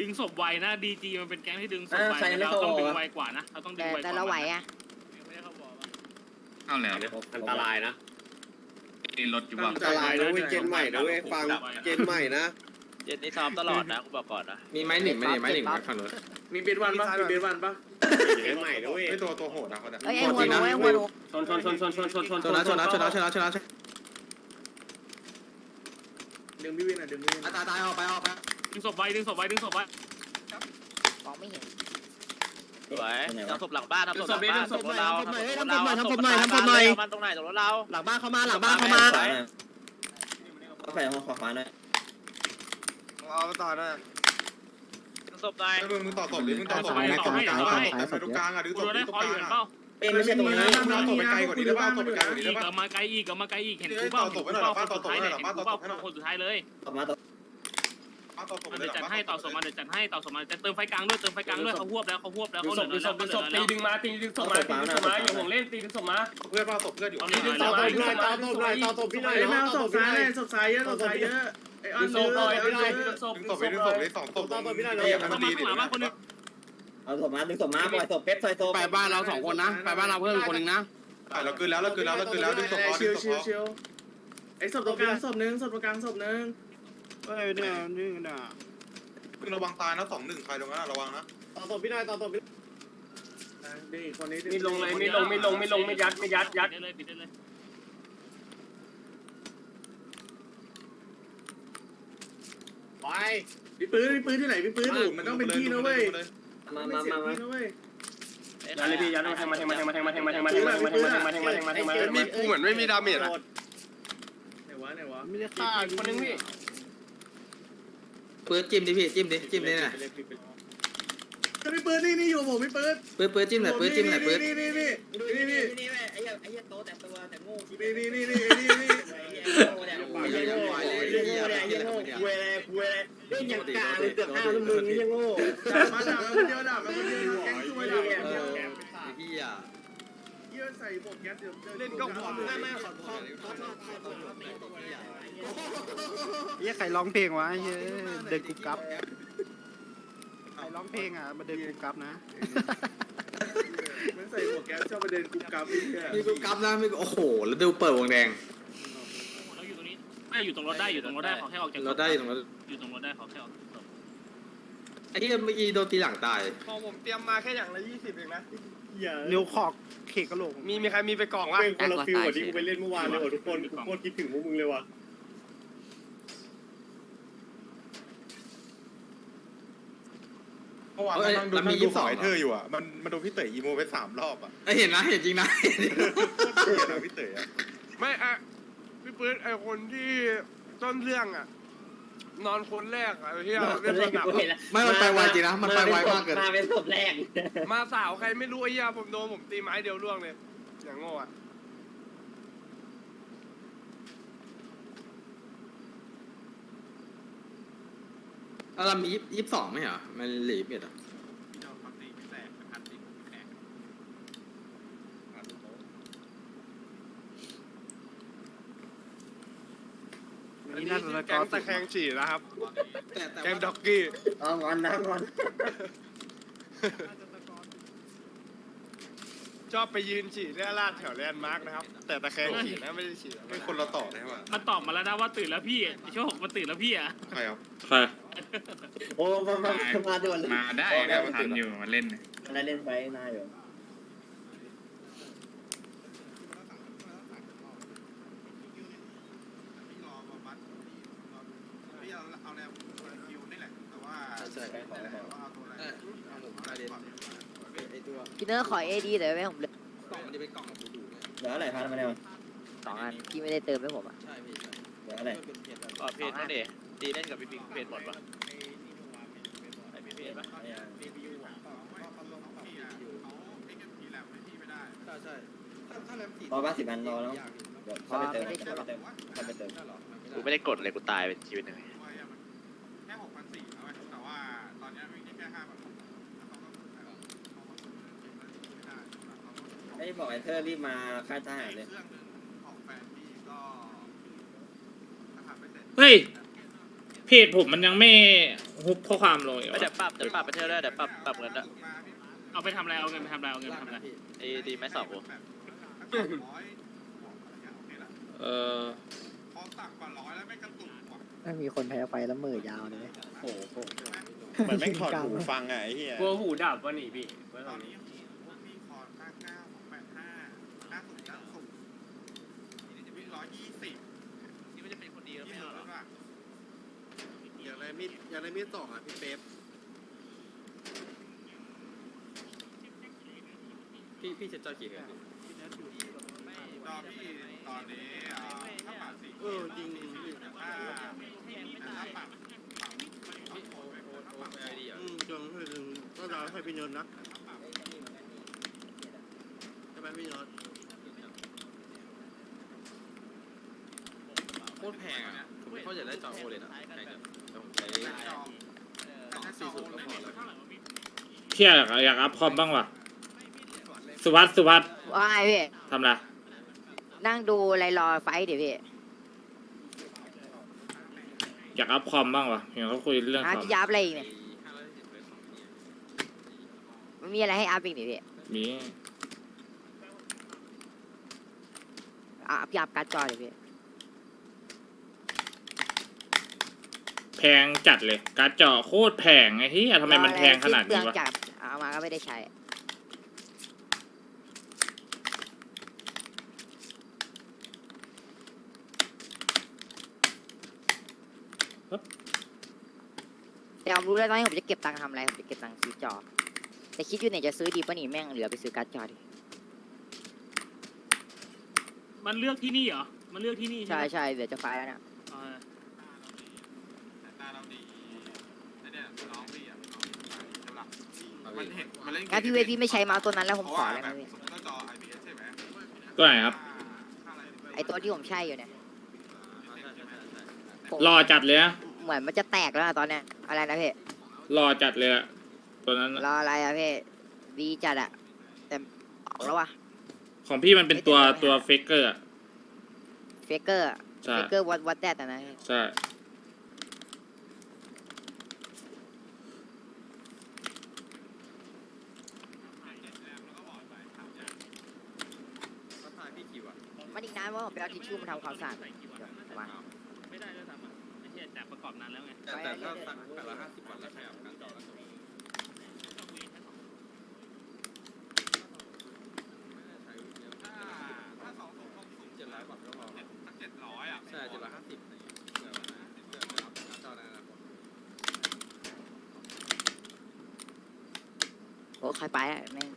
ดึงศพไวนะดีจีมันเป็นแก๊งที่ดึงศพอ่าไวใครไม่เราต้องเข้าดึงวะไวกว่านะเราต้องดึแต่งไวกว่าแต่เราไหวอะไม่ได้เข้าบอกว่าเข้าแล้วอันตรายนะมีรถอยู่ว่ะอันตรายนะเว้ยเจนใหม่นะเว้ยฟังเจนใหม่นะเย็นนี้ซ้อมตลอดนะกูบอกก่อนนะมีไม้หนึ่งไหมเนี่ยไม้หนึ่งไม้ฝั่งนู้นมีเบนวันปะมีเบนวันปะเจนใหม่นะเว้ยไอตัวตัวโหดนะคนเนี้ยเอ้ยไอ้หัวหนูไอ้หัวหนูชนชนชนชนชนชนชนชนะชนะชนะชนะชนะชนะดึงพี่วินหน่อยดึงพี่วินตายตายออกไปออกไป ดึงศพไวดึงศพไวดึงศพไวมองไม่เห็นสวยทำศพหลังบ้านทำศพหลังบ้านศพรถเราทำศพหน่อยทำศพเราทำศพหน่อยทำศพหน่อยมันตรงไหนตรงรถเรา หลังบ้านเข้ามาหลังบ้านเข้ามาเขาใส่ห้องขวาขวาหน่อยเอาต่อได้ทำศพหน่อยมึงมึงต่อศพดิมึงต่อศพไปตรงกลางอะดึงกูศพโดนได้ตรงคอกลาอยู่งเห็นอะเปล่าเอ้ยไม่ใช่ตรงนี้มึงเอาศพไปไกลกว่านี้ได้ป่ะศพไปไกลกว่านี้อีได้กป่ะเอามาไกลอีกเอามาไกลอีกเห็นเอ้กูยเปล่าต่อศพไว้หน่อยเห็นกูเปล่าต่อศพไว้หน่อยเห็นกูเปล่าคนสุดท้ายเลยต่อมาต่อ เอาต่อศพมันเลยเดี๋ยวจัดให้ต่อศพมาเดี๋ยวจัดให้ต่อศพมาจะเติมไฟกลางด้วยเติมไฟกลางด้วยเขาหวบแล้วเขาหวบแล้วเขาเหลือแล้วเขาเหลือแล้วตีดึงมาตีดึงศพมาตีดึงศพมาอย่าห่วงเล่นตีดึงศพมาเพื่อนป่ะศพเพื่อนอยู่เอานี่หน่อยต่อเอาศหน่อยพหน่อยต่อศพหน่อยต่อศพพี่หน่อยไม่เอาศต่อพศพพี่ซ้ายหน่อยเลยศพซ้ายเยอะศพซ้ายเยอะไอ้ออดึนงศเยพอะหน่อยไอ้อดึองนศพเยดึอะงศพดึงศพไปดึงศพเลยสองศพตรงนี้เข้ามาข้างหลังมาคนนึงเอาศพมาดึงศพมาปล่อยศพเป๊ปใส่ศพไปบ้านเราสองคนนะไปบ้านเราเพิ่มคนหนึ่งนะเราคืนแล้วเราคืนแล้วเราคืนแล้วดึงศพพอดึชิงวศพชิวพอชิวไอ้ศพตรงกลางศพหนึ่งศพตรงกลางศพหนึ่ง เฮ้ยเนี่ยนี่นะมึงระวังตายนะสองหนึ่งใครตรงนั้นระวังนะต่อศพพี่หน่อยต่อศพพี่ดีคนนี้มีลงเลยมีลงมีลงมีลงมียัดมียัดยัดปิได้เลยปิดได้เลยไปพี่ปื้นพี่ปื้นที่ไหนพี่ปื้นมันต้องเป็นที่นะเว้ยมาไม่มาเสียมามาที่นะเว้ยยัดเลยพี่ยัดมาแทงมาแทงมาแทงมาแทงมาแทงมาแทงมาแทงมาแทงมาแทงมาแทงมาแทงมาแทงมาแทงมามีกูเหมือนไม่มีดาเมจอะไหนวะไหนวะไม่ได้ฆ่าคนนึงพี่ ปื้ดจิ้มดิพี่จิ้มดิจิ้มดิน่ะพี่ปื้นนี่นี่อยู่ผมพี่ปื้นปื้ดปื้ดจิ้มหน่อยปื้ดจิ้มหน่อยปื้ดนี่นี่นี่นี่นี่นี่ไอ้เหี้ยไอ้เหี้ยโตแต่ตัวแต่โง่นี่นี่นี่นี่นี่นี่โง่เนี่ยโง่เนี่ยโง่เนี่ยโง่คุยอะไรคุยอะไรเล่นอย่างกาเลยเกือบห้าแล้วมึงยังโง่ด่ามาด่ามาคนเดียวด่ามาคนเดียวแก๊งซวยด่ามาคนเดียว เฮีย เยี่ย ใส่หมวกแก๊สเดี๋ยวเจอเล่นก็พอไม่ไม่ขอขอขอเฮียใครร้องเพลงวะเฮียเดินกุ๊กกับใครร้องเพลงอะมาเดินกุ๊กกับนะมันใส่หมวกแก๊สชอบมาเดินกุ๊กกับพี่เนี่ยมีกุ๊กกับนะมีโอ้โห แล้วดูเปิดวงแดงเราอยู่ตรงนี้ไม่อยู่ตรงรถได้อยู่ตรงรถได้ขอแค่ออกจากเราได้ตรงนั้นอยู่ตรงรถได้ขอแค่ออกจากศพไอ้ที่เมื่อกี้โดนตีหลังตายพอผมเตรียมมาแค่อย่างละยี่สิบเองนะนิ้วขอก เขกกระโหลกมีมีใครมีไปกล่องวะเป็นคนละฟิลกว่าที่กูไปเล่นเมื่อวานเลยว่ะทุกคนกูโคตรคิดถึงพวกมึงเลยว่ะเมื่อวานนั่งดูนั่งดูสอยเธออยู่อะมันมันโดนพี่เต๋ออีโมไปสามรอบอะเห็นนะเห็นจริงนะเห็นนะพี่เต๋อไม่อะพี่ปื๊ดไอคนที่ต้นเรื่องอะ นอนคนแรกอะไอ้เฮียคเล่นนสแรกนับกูเห็นแล้วไม่มันไปไวจริงนะมันไปไวมากเกิน มาเป็นศพแรกมาสาวใครไม่รู้ไอ้เฮียผมโดนผมตีไม้เดียวล่วงเลยอย่างโง่อะแล้วเรามียี่สิบสองไหมเหรอมันเหลือเอ็ดอะ อันนี้แก๊งตะแคงฉี่นะครับ แต่แต่แก๊งว่าด็อกกี้ เอางอนนะงอนชอบไปยืนฉี่เรี่ยราดแถวแลนด์มาร์กนะครับ แต่ตะแคงฉี่นะไม่ได้ฉี่ไม่คนละต่อได้ป่ะมันตอบมาแล้วนะว่าตื่นแล้วพี่โชคมันตื่นแล้วพี่อะใครครับโอ้มามามาด่วนเลยมาได้นะทันอยู่มาเล่น อะไรเล่นไปหน้าอยู่ ใช่เออเอาหมูไปเด็ด ไอ้ตัวพี่เนอร์ขอเอดีเดี๋ยวไว้ผมเลยกล่องมันจะเป็นกล่องกับดูดูไงเหลืออะไรพันมาเนี่ยสองอันพี่ไม่ได้เติมให้ผมอะใช่พี่ใช่เหลืออะไรมันเป็นเพจแบบอ๋อเพจนั่นดิตีเล่นกับพี่ปิงเพจหมดปะไอพี่เพจปะใช่ใช่ถ้าถ้าแรมสี่รอบ้าสิบอันรอแล้วเดี๋ยวเข้าไปเติมเข้าไปเติมเข้าไปเติมได้หรอมันกูไม่ได้กดเลยกูตายเป็นชีวิตหนึ่งแค่หกพันสี่แต่ว่าตอนนี้วิ่งได้แค่ห้าพัน ไอ้บอกไอ้เธอรีบมาค่ายทหารเลยเครื่องนึงของแฟนพี่ก็ถ้าทำไม่เสร็จเฮ้ย เพจผมมันยังไม่ฮุบข้อความลงอีกไม่เดี๋ยวปรับเดี๋ยวปรับไปเที่ยวได้เดี๋ยวปรับปรับเงินด้วยเอาไปทำอะไร เอาเงินไปทำอะไร เอาเงินไปทำอะไร ไอ้ดีไหมสองกูเออพอตักกว่าร้อยแล้วไม่กระตุกว่ะไม่มีคนแพ้ไฟแล้วมือยาวเลย โอ้โหเหมือนแม่งถอดหูฟังอะไอ้เหี้ยกลัวหูดับวะนี่พี่ไว้ตตออนน มีดอย่างไรมีดสองอะพี่เป๊ปพี่พี่จะจอกี่เดือนตอนพี่ตอนนี้อ่าถ้าปากสิเออจริงพี่ถ้าถ้าปากอืมจงให้ถึงก็รอให้พี่เนินนะใช่ไหมพี่เนิน โค ตรแพงอะผมเขาจะได้จอโอเลยนะแพงจังแต่ผมใช้สองสี่ศูนย์ก็พอแล้วเที่ยอยากอยากอัพคอมบ้างว่ะ สุวัสดิ์สุวัสดิ์ว่าไงพี่ ทำไรนั่งดูไรรอไฟท์เดี๋ยวพี่อยากอัพคอมบ้างว่ะเห็นเขาคุยเรื่องอะคอมพี่ยับอะไรอีกเนี่ยมันมีอะไรให้อัพอีกนี่พี่มีอะพี่อัพการ์ดจอเดี๋ยวพี่ แพงจัดเลย การ์ดจอโคตรแพงไอ้ที่ทำไมมันแพงขนาดเปลืนี้องวะจัดเอามาก็ไม่ได้ใช้ แต่ผมรู้แล้วตอนนี้ผมจะเก็บตังค์ทำอะไรผมจะเก็บตังค์ซื้อจอ แต่คิดอยู่เนี่ยจะซื้อดีป่ะนี่แม่งเหลือไปซื้อการ์ดจอดิ มันเลือกที่นี่เหรอ มันเลือกที่นี่ใช่ไหมใช่เดี๋ยวจะไฟล์แล้วนะ มันเห็นมันเล่นงั้นพี่เวทพี่ไม่ใช้เมาส์ตัวนั้นแล้วผมขออะไรไหมพี่ก็จอ IPS ใช่ไหมตัวไหนครับ ไอตัวที่ผมใช้อยู่เนี่ยผมรอจัดเลยนะเหมือนมันจะแตกแล้วนะตอนเนี้ยอะไรนะพี่รอจัดเลยอะตัวนั้นรออะไรอะพี่ดีจัดอะแต่ออกแล้ววะของพี่มันเป็นตัวตัวเฟกเกอร์เฟกเกอร์ใช่เฟกเกอร์วัดวัดแดดนะใช่ กนานว่าผมไปเอาทิชชู่มาทำความสะอาดมาไม่ได้ด้วยซ้ำอะไอ้เหี้ยแต่ประกอบนานแล้วไงแต่แต่ถ้าสักแปดร้อยห้าสิบวันแล้วใครเอาการจอแล้วส่งถ้าสองสองหกศูนย์เจ็ดร้อยกว่าก็พอสักเจ็ดร้อยอะใช่เจ็ดร้อยห้าสิบเผื่อเผื่อรับการจอในอนาคตโอ้ใครไปอะแม่ง